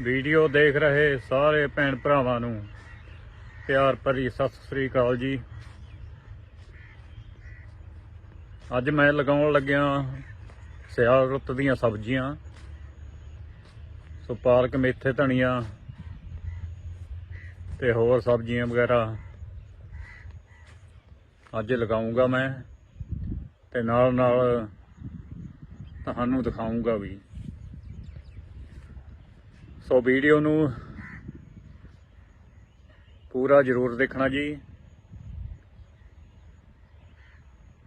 Video ਦੇਖ ਰਹੇ ਸਾਰੇ ਭੈਣ ਭਰਾਵਾਂ ਨੂੰ। ਪਿਆਰ ਭਰੀ ਸਤਿ ਸ੍ਰੀ ਅਕਾਲ ਜੀ। ਅੱਜ ਮੈਂ ਲਗਾਉਣ ਲੱਗਿਆ ਸਿਆਲ ਰੁੱਤ ਦੀਆਂ ਸਬਜ਼ੀਆਂ। ਸੋ ਪਾਲਕ ਮੇਥੇ ਧਨੀਆ ਤੇ ਹੋਰ ਸਬਜ਼ੀਆਂ ਵਗੈਰਾ। ਅੱਜ ਲਗਾਉਂਗਾ ਮੈਂ ਤੇ ਨਾਲ ਨਾਲ ਤੁਹਾਨੂੰ ਦਿਖਾਉਂਗਾ ਵੀ। ਸੋ ਵੀਡੀਓ ਨੂੰ ਪੂਰਾ ਜ਼ਰੂਰ ਦੇਖਣਾ ਜੀ।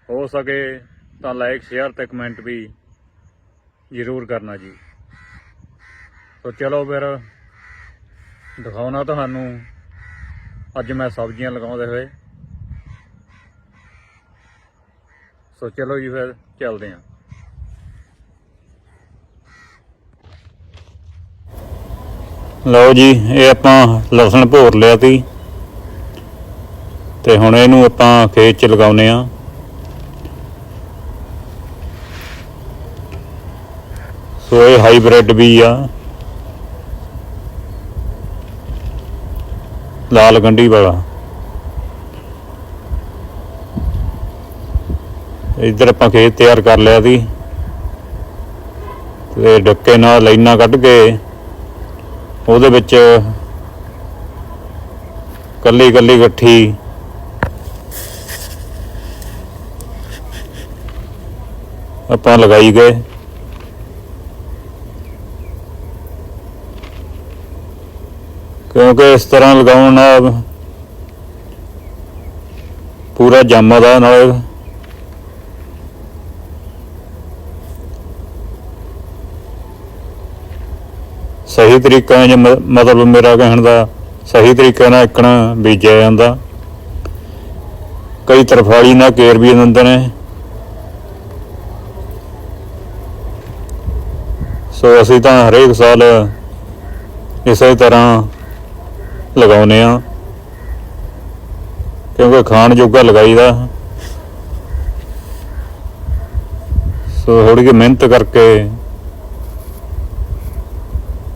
ਹੋ ਸਕੇ ਤਾਂ ਲਾਈਕ ਸ਼ੇਅਰ ਤੇ ਕਮੈਂਟ ਵੀ ਜ਼ਰੂਰ ਕਰਨਾ ਜੀ। ਸੋ ਚਲੋ ਫਿਰ, ਦਿਖਾਉਣਾ ਤੁਹਾਨੂੰ। ਅੱਜ ਮੈਂ ਸਬਜ਼ੀਆਂ ਲਗਾਉਂਦੇ ਹੋਏ। ਸੋ ਚਲੋ ਜੀ ਫਿਰ, ਚੱਲਦੇ ਹਾਂ ਲਓ ਜੀ, ਇਹ ਆਪਾਂ ਲਸਣ ਭੋਰ ਲਿਆ ਤੀ ਤੇ ਹੁਣ ਇਹਨੂੰ ਆਪਾਂ ਖੇਤ ਚ ਲਗਾਉਨੇ ਆ ਸੋ ਇਹ ਹਾਈਬ੍ਰਿਡ ਵੀ ਆ। ਲਾਲ ਗੰਢੀ ਵਾਲਾ। ਇੱਧਰ ਆਪਾਂ ਖੇਤ ਤਿਆਰ ਕਰ ਲਿਆ ਸੀ। ਤੇ ਡੱਕੇ ਨਾਲ ਲਾਈਨਾਂ ਕੱਢ ਕੇ ਉਹਦੇ ਵਿੱਚ ਕੱਲੀ ਕੱਲੀ ਗੱਠੀ। ਆਪਾਂ ਲਗਾਈ ਗਏ। ਕਿਉਂਕਿ ਇਸ ਤਰ੍ਹਾਂ ਲਗਾਉਣ ਨਾਲ ਪੂਰਾ ਜੰਮਦਾ ਨਾਲ। ਸਹੀ ਤਰੀਕਾ ਹੈ ਜੇ ਮ- ਮਤਲਬ ਮੇਰਾ ਕਹਿਣ ਦਾ ਸਹੀ ਤਰੀਕੇ ਨਾਲ ਇੱਕਣਾ ਬੀਜਿਆ ਜਾਂਦਾ। ਕਈ ਤਰਫਾਲੀ ਨਾਲ ਕੇਰ ਵੀ ਦਿੰਦੇ ਨੇ। ਸੋ ਅਸੀਂ ਤਾਂ ਹਰੇਕ ਸਾਲ ਇਸੇ ਤਰ੍ਹਾਂ ਲਗਾਉਨੇ ਆ ਕਿਉਂਕਿ ਖਾਣ ਜੋਗਾ ਲਗਾਈਦਾ। ਸੋ ਥੋੜੀ ਜਿਹੀ ਮਿਹਨਤ ਕਰਕੇ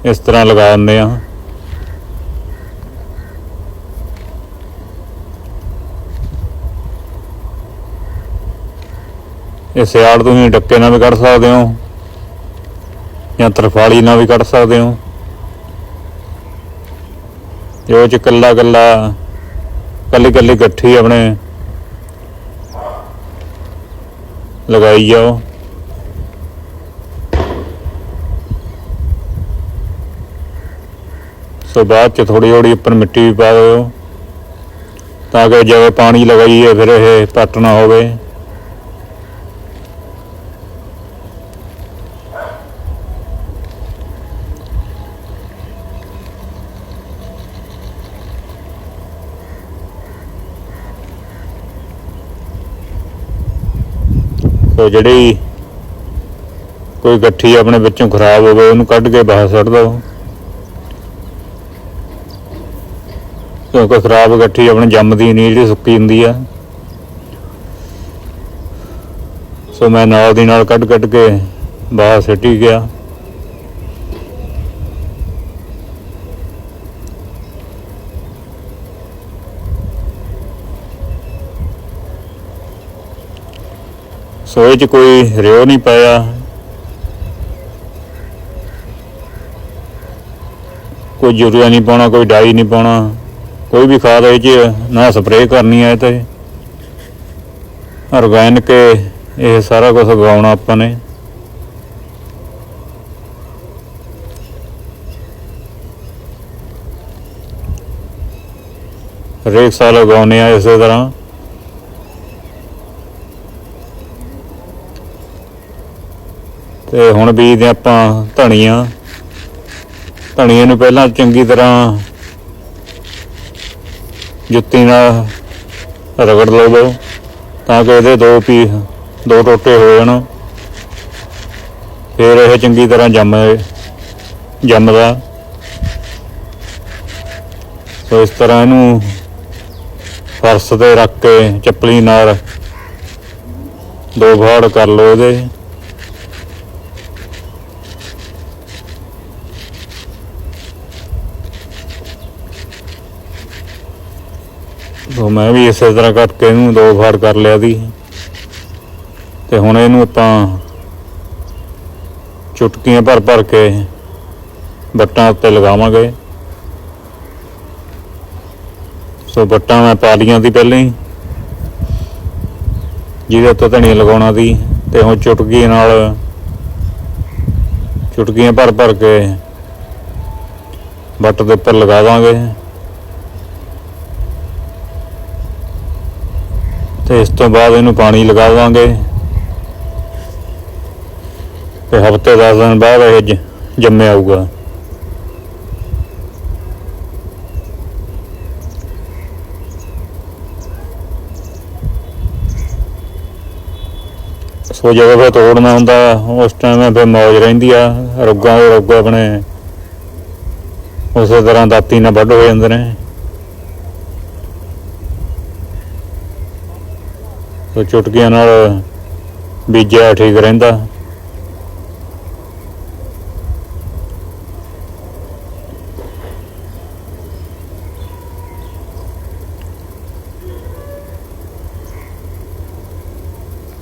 ਇਸ ਤਰ੍ਹਾਂ ਲਗਾ ਦਿੰਦੇ ਆ। ਇਹ ਸਿਆੜ ਤੁਸੀਂ ਡੱਕੇ ਨਾਲ ਵੀ ਕੱਢ ਸਕਦੇ ਹੋ, ਜਾਂ ਤਰਫਾਲੀ ਨਾਲ ਵੀ ਕੱਢ ਸਕਦੇ ਹੋ। ਜੋ ਚ ਕੱਲਾ ਕੱਲਾ ਕੱਲੀ ਕੱਲੀ ਇਕੱਠੀ ਆਪਣੇ ਲਗਾਈ ਜਾਓ ਸੋ ਬਾਅਦ ਚ ਥੋੜੀ ਥੋੜੀ ਉੱਪਰ ਮਿੱਟੀ ਵੀ ਪਾ ਦਿਓ। ਤਾਂ ਕਿ ਜਦੋਂ ਪਾਣੀ ਲਗਾਈਏ ਫਿਰ ਇਹ ਪੱਟ ਨਾ ਹੋਵੇ। ਸੋ ਜਿਹੜੀ ਕੋਈ ਗੱਠੀ ਆਪਣੇ ਵਿੱਚੋਂ ਖਰਾਬ ਹੋਵੇ ਉਹਨੂੰ ਕੱਢ ਕੇ ਬਾਹਰ ਸੁੱਟ ਦਿਓ। ਕਿਉਂਕਿ ਖਰਾਬ ਗੱਠੀ ਆਪਣੇ ਜੰਮਦੀ ਨਹੀਂ ਜਿਹੜੀ ਸੁੱਕੀ ਹੁੰਦੀ ਆ। ਸੋ ਮੈਂ ਨਾਲ ਦੀ ਨਾਲ ਕੱਢ ਕੱਢ ਕੇ ਬਾਹਰ ਸਿੱਟੀ ਗਿਆ। ਸੋ ਇਹ ਚ ਕੋਈ ਰਿਓ ਨਹੀਂ ਪਾਇਆ ਕੋਈ ਯੂਰੀਆ ਨਹੀਂ ਪਾਉਣਾ, ਕੋਈ ਡਾਈ ਨਹੀਂ ਪਾਉਣਾ। ਕੋਈ ਵੀ ਖਾਦ ਇਹ ਚ ਨਾ ਸਪਰੇਅ ਕਰਨੀ ਹੈ ਤੇ ਆਰਗੈਨਿਕ ਇਹ ਸਾਰਾ ਕੁਝ ਉਗਾਉਣਾ ਆਪਾਂ ਨੇ। ਹਰੇਕ ਸਾਲ ਉਗਾਉਨੇ ਆ ਇਸੇ ਤਰ੍ਹਾਂ। ਤੇ ਹੁਣ ਬੀਜਦੇ ਆਪਾਂ ਧਨੀਆ। ਧਨੀਏ ਨੂੰ ਪਹਿਲਾਂ ਚੰਗੀ ਤਰ੍ਹਾਂ ਜੁੱਤੀ ਨਾਲ ਰਗੜ ਲਓ ਤਾਂ ਕਿ ਇਹਦੇ ਦੋ ਪੀ ਦੋ ਟੋਟੇ ਹੋ ਜਾਣ। ਫਿਰ ਇਹ ਚੰਗੀ ਤਰ੍ਹਾਂ ਜੰਮ ਜੰਮਦਾ। ਸੋ ਇਸ ਤਰ੍ਹਾਂ ਇਹਨੂੰ ਫਰਸ਼ ਤੇ ਰੱਖ ਕੇ, ਚੱਪਲੀ ਨਾਲ ਦੋ ਫਾੜ ਕਰ ਲਓ ਇਹਦੇ। ਉਹ ਮੈਂ ਵੀ ਇਸੇ ਤਰ੍ਹਾਂ ਕਰਕੇ ਇਹਨੂੰ ਦੋ ਫਾੜ ਕਰ ਲਿਆ ਦੀ ਤੇ ਹੁਣ ਇਹਨੂੰ ਆਪਾਂ ਚੁਟਕੀਆਂ ਭਰ ਭਰ ਕੇ ਬੱਟਾਂ ਉੱਤੇ ਲਗਾਵਾਂਗੇ। ਸੋ ਬੱਟਾਂ ਮੈਂ ਪਾ ਲੀਆਂ ਦੀ ਪਹਿਲਾਂ ਹੀ। ਜਿਹਦੇ ਉੱਤੇ ਧਨੀਆ ਲਗਾਉਣਾ ਦੀ ਤੇ ਹੁਣ ਚੁਟਕੀ ਨਾਲ ਚੁਟਕੀਆਂ ਭਰ ਭਰ ਕੇ ਬੱਟ ਦੇ ਉੱਪਰ ਲਗਾ ਦਾਂਗੇ। ਤੇ ਇਸ ਤੋਂ ਬਾਅਦ ਇਹਨੂੰ ਪਾਣੀ ਲਗਾ ਦਾਂਗੇ ਤੇ ਹਫ਼ਤੇ 10 ਦਿਨ ਬਾਅਦ ਇਹ ਜੰਮੇ ਆਊਗਾ ਸੋ ਜਦੋਂ ਫਿਰ ਤੋੜਨਾ ਹੁੰਦਾ, ਉਸ ਟਾਈਮ ਫਿਰ ਮੌਜ ਰਹਿੰਦੀ ਆ, ਰੋਗਾਂ ਦੇ ਰੋਗ ਆਪਣੇ ਉਸੇ ਤਰ੍ਹਾਂ ਦਾਤੀ ਨਾਲ ਵੱਢ ਹੋ ਜਾਂਦੇ ਨੇ। ਸੋ ਚੁਟਕੀਆਂ ਨਾਲ ਬੀਜਿਆ ਠੀਕ ਰਹਿੰਦਾ।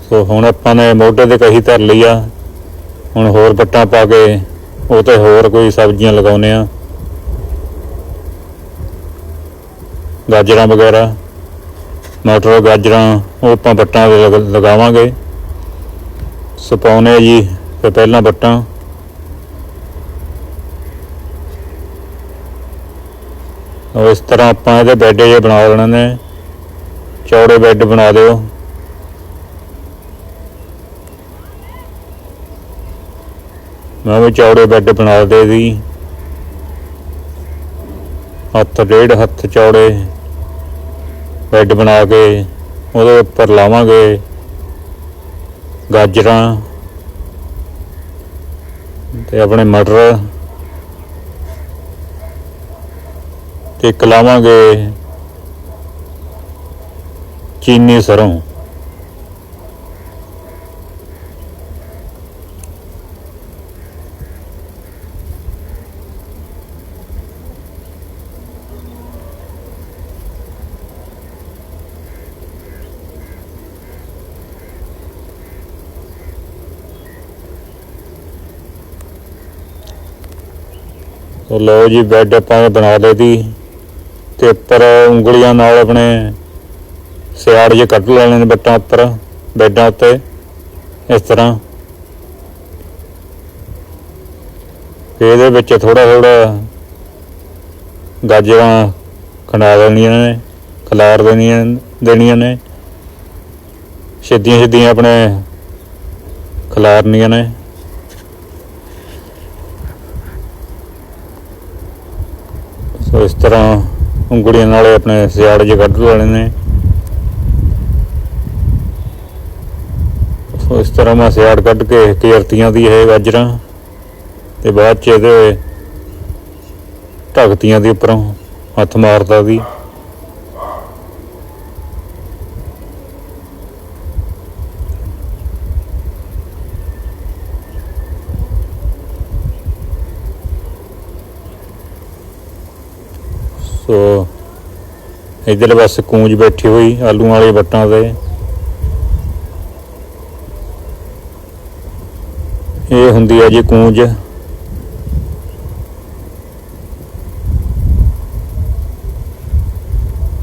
ਸੋ ਹੁਣ ਆਪਾਂ ਨੇ ਮੋਢੇ ਤੇ ਕਹੀ ਧਰ ਲਈ ਆ। ਹੁਣ ਹੋਰ ਬੱਟਾਂ ਪਾ ਕੇ ਉਹ ਤੇ ਹੋਰ ਕੋਈ ਸਬਜ਼ੀਆਂ ਲਗਾਉਨੇ ਆ। ਗਾਜਰਾਂ ਵਗੈਰਾ। ਮਟਰ, ਗਾਜਰਾਂ, ਉਹ ਆਪਾਂ ਬੱਟਾਂ ਤੇ ਲਗ- ਲਗਾਵਾਂਗੇ। ਸਪਾਉਨੇ ਜੀ ਤੇ ਪਹਿਲਾਂ ਬੱਟਾਂ। ਉਹ ਇਸ ਤਰ੍ਹਾਂ ਆਪਾਂ ਇਹਦੇ ਬੈੱਡ ਜੇ ਬਣਾ ਲੈਣੇ ਨੇ। ਚੌੜੇ ਬੈੱਡ ਬਣਾ ਦਿਓ। ਮੈਂ ਵੀ ਚੌੜੇ ਬੈੱਡ ਬਣਾ ਦੇ ਦੀ। ਹੱਥ, ਡੇਢ ਹੱਥ ਚੌੜੇ। ਬੈੱਡ ਬਣਾ ਕੇ, ਉਹਦੇ ਉੱਪਰ ਲਾਵਾਂਗੇ ਗਾਜਰਾਂ ਤੇ ਆਪਣੇ ਮਟਰ ਤੇ ਇੱਕ ਲਾਵਾਂਗੇ ਚੀਨੀ ਸਰੋਂ। ਤੋ ਲਓ ਜੀ, ਬੈੱਡ ਆਪਾਂ ਬਣਾ ਲਏ ਦੀ ਤੇ ਉੱਪਰ ਉਂਗਲੀਆਂ ਨਾਲ ਆਪਣੇ ਸਿਆੜ ਜੇ ਕੱਢ ਲੈਣੇ ਨੇ ਬੱਟਾਂ ਉੱਪਰ, ਬੈੱਡਾਂ ਉੱਤੇ, ਇਸ ਤਰ੍ਹਾਂ। ਫਿਰ ਇਹਦੇ ਵਿੱਚ ਥੋੜਾ ਥੋੜਾ ਗਾਜਰਾਂ ਖੰਡਾ ਦੇਣੀਆਂ ਨੇ, ਖਲਾਰ ਦੇਣੀਆਂ ਦੇਣੀਆਂ ਨੇ। ਸਿੱਧੀਆਂ ਸਿੱਧੀਆਂ ਆਪਣੇ ਖਲਾਰਨੀਆਂ ਨੇ ਸੋ ਇਸ ਤਰ੍ਹਾਂ ਉਂਗਲੀਆਂ ਨਾਲ ਆਪਣੇ ਸਿਆੜ ਜੇ ਕੱਢ ਲੈਣੇ ਨੇ। ਸੋ ਇਸ ਤਰ੍ਹਾਂ ਮੈਂ ਸਿਆੜ ਕੱਢ ਕੇ ਕੇਰਤੀਆਂ ਦੀ ਇਹ ਗਾਜਰਾਂ ਤੇ ਬਾਅਦ ਚ ਇਹਦੇ ਢਗਤੀਆਂ ਦੇ ਉੱਪਰੋਂ ਹੱਥ ਮਾਰਦਾ ਦੀ। ਸੋ ਇਧਰ ਬਸ ਕੂੰਜ ਬੈਠੀ ਹੋਈ, ਆਲੂ ਵਾਲੇ ਵੱਟਾਂ ਤੇ। ਇਹ ਹੁੰਦੀ ਹੈ ਜੀ ਕੂੰਜ।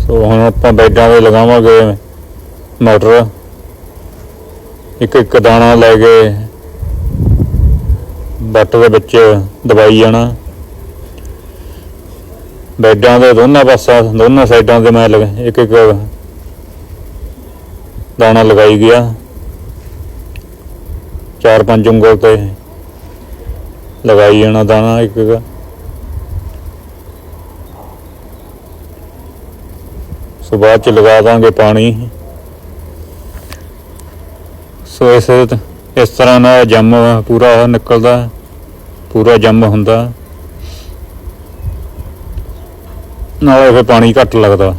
ਸੋ ਹੁਣ ਆਪਾਂ ਬੈਡਾਂ ਤੇ ਲਗਾਵਾਂਗੇ ਮਟਰ। ਇੱਕ ਇੱਕ ਦਾਣਾ ਲੈ ਕੇ ਬੱਟ ਦੇ ਵਿੱਚ ਦਬਾਈ ਜਾਣਾ। ਬੈਡਾਂ ਦੇ ਦੋਨਾਂ ਪਾਸਾ ਦੋਨਾਂ ਸਾਈਡਾਂ ਤੇ ਮੈਂ ਲਗ- ਇੱਕ ਇੱਕ ਦਾਣਾ ਲਗਾਈ ਗਿਆ। ਚਾਰ ਪੰਜ ਉਂਗਲ ਤੇ ਲਗਾਈ ਜਾਣਾ ਦਾਣਾ ਇੱਕ ਇੱਕ। ਸੋ ਬਾਅਦ ਚ ਲਗਾ ਦਾਂਗੇ ਪਾਣੀ। ਸੋ ਇਸ ਇਸ ਤਰ੍ਹਾਂ ਨਾਲ ਜੰਮ ਪੂਰਾ ਨਿਕਲਦਾ, ਪੂਰਾ ਜੰਮ ਹੁੰਦਾ। ਨਾਲੇ ਫਿਰ ਪਾਣੀ ਘੱਟ ਲੱਗਦਾ।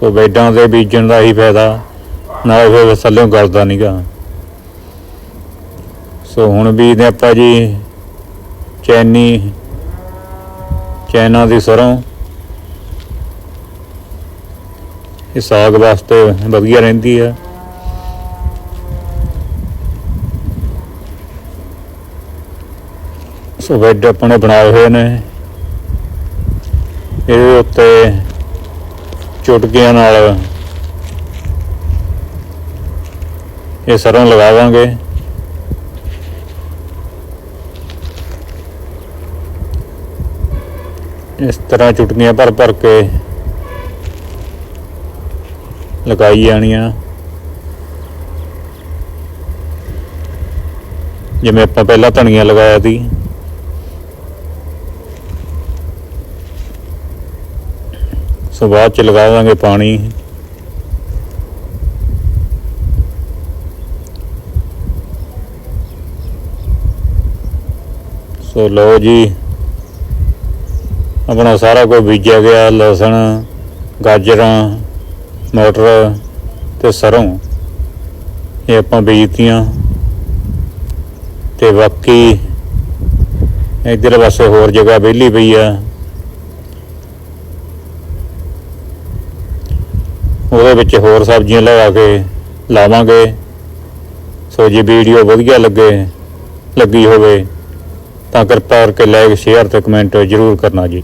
ਸੋ ਬੈਡਾਂ ਦੇ ਬੀਜਣ ਦਾ ਹੀ ਫਾਇਦਾ, ਨਾਲੇ ਫਿਰ ਥੱਲੇੋਂ ਗਲਦਾ ਨਹੀਂਗਾ ਸੋ ਹੁਣ ਬੀਜਦੇ ਆਪਾਂ ਜੀ ਚੈਨੀ, ਚੈਨਾ ਦੀ ਸਰੋਂ, ਇਹ ਸਾਗ ਵਾਸਤੇ ਵਧੀਆ ਰਹਿੰਦੀ ਆ। ਸੋ ਬੈਡ ਆਪਾਂ ਨੇ ਬਣਾਏ ਹੋਏ ਨੇ। ਇਹਦੇ ਉੱਤੇ ਚੁਟਕੀਆਂ ਨਾਲ ਇਹ ਸਰੋਂ ਲਗਾਵਾਂਗੇ ਇਸ ਤਰ੍ਹਾਂ ਚੁਟਕੀਆਂ ਭਰ ਭਰ ਕੇ ਲਗਾਈ ਜਾਣੀਆਂ। ਜਿਵੇਂ ਆਪਾਂ ਪਹਿਲਾਂ ਧਨੀਆ ਲਗਾਇਆ ਸੀ। ਸੋ ਬਾਅਦ ਚ ਲਗਾ ਦਾਂਗੇ ਪਾਣੀ। ਸੋ ਲਓ ਜੀ, ਆਪਣਾ ਸਾਰਾ ਕੁਝ ਬੀਜਿਆ ਗਿਆ, ਲਸਣ, ਗਾਜਰਾਂ, ਮਟਰ ਤੇ ਸਰੋਂ, ਇਹ ਆਪਾਂ ਬੀਜਤੀਆਂ। ਤੇ ਬਾਕੀ ਇਧਰ ਪਾਸੇ ਹੋਰ ਜਗ੍ਹਾ ਵਿਹਲੀ ਪਈ ਆ। ਉਹਦੇ ਵਿੱਚ ਹੋਰ ਸਬਜ਼ੀਆਂ ਲਗਾ ਕੇ ਲਾਵਾਂਗੇ। ਸੋ ਜੇ ਵੀਡੀਓ ਵਧੀਆ ਲੱਗੇ, ਲੱਗੀ ਹੋਵੇ ਤਾਂ ਕਿਰਪਾ ਕਰਕੇ ਲਾਈਕ ਸ਼ੇਅਰ ਤੇ ਕਮੈਂਟ ਜ਼ਰੂਰ ਕਰਨਾ ਜੀ।